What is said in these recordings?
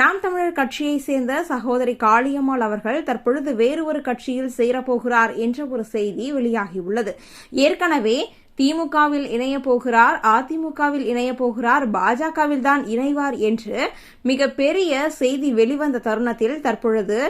நாம் தமிழர் கட்சியை சேர்ந்த சகோதரி காளியம்மாள் அவர்கள் தற்பொழுது வேறு ஒரு கட்சியில் சேரப்போகிறார் என்ற ஒரு செய்தி வெளியாகியுள்ளது. ஏற்கனவே திமுகவில் இணைய போகிறார் அதிமுகவில் இணைய போகிறார் பாஜகவில் தான் இணைவார் என்று மிகப்பெரிய செய்தி வெளிவந்த தருணத்தில் தற்பொழுது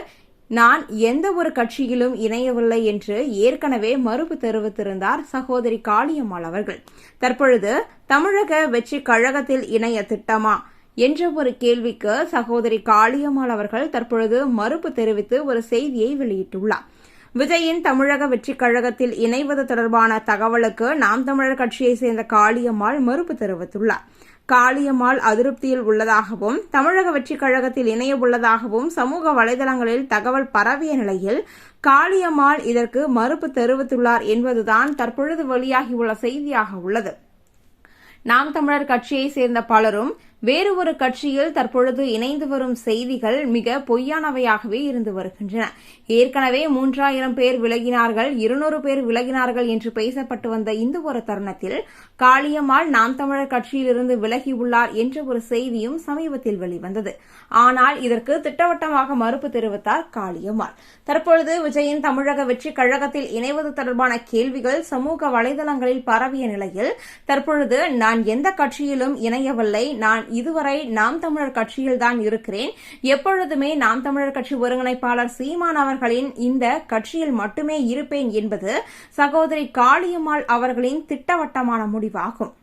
நான் எந்த ஒரு கட்சியிலும் இணையவில்லை என்று ஏற்கனவே மறுப்பு தெரிவித்திருந்தார் சகோதரி காளியம்மாள் அவர்கள். தற்பொழுது தமிழக வெற்றி கழகத்தில் இணைய திட்டமா? என்ற ஒரு கேள்விக்கு சகோதரி காளியம்மாள் அவர்கள் தற்பொழுது மறுப்பு தெரிவித்து ஒரு செய்தியை வெளியிட்டுள்ளார். விஜயின் தமிழக வெற்றி கழகத்தில் இணைவது தொடர்பான தகவலுக்கு நாம் தமிழர் கட்சியை சேர்ந்த காளியம்மாள் மறுப்பு தெரிவித்துள்ளார். காளியம்மாள் அதிருப்தியில் உள்ளதாகவும் தமிழக வெற்றி கழகத்தில் இணைய உள்ளதாகவும் சமூக வலைதளங்களில் தகவல் பரவிய நிலையில் காளியம்மாள் இதற்கு மறுப்பு தெரிவித்துள்ளார் என்பதுதான் தற்பொழுது வெளியாகியுள்ள செய்தியாக உள்ளது. நாம் தமிழர் கட்சியை சேர்ந்த பலரும் வேறு ஒரு கட்சியில் தற்பொழுது இணைந்து வரும் செய்திகள் மிக பொய்யானவையாகவே இருந்து வருகின்றன. ஏற்கனவே மூன்றாயிரம் பேர் விலகினார்கள் இருநூறு பேர் விலகினார்கள் என்று பேசப்பட்டு வந்த இந்த ஒரு தருணத்தில் காளியம்மாள் நாம் தமிழர் கட்சியிலிருந்து விலகியுள்ளார் என்ற ஒரு செய்தியும் சமீபத்தில் வெளிவந்தது. ஆனால் இதற்கு திட்டவட்டமாக மறுப்பு தெரிவித்தார் காளியம்மாள். தற்பொழுது விஜயின் தமிழக வெற்றி கழகத்தில் இணைவது தொடர்பான கேள்விகள் சமூக வலைதளங்களில் பரவிய நிலையில் தற்பொழுது நான் எந்த கட்சியிலும் இணையவில்லை. நான் இதுவரை நாம் தமிழர் கட்சியில்தான் இருக்கிறேன். எப்பொழுதுமே நாம் தமிழர் கட்சி ஒருங்கிணைப்பாளர் சீமான் அவர்களின் இந்த கட்சியில் மட்டுமே இருப்பேன் என்பது சகோதரி காளியம்மாள் அவர்களின் திட்டவட்டமான முடிவாகும்.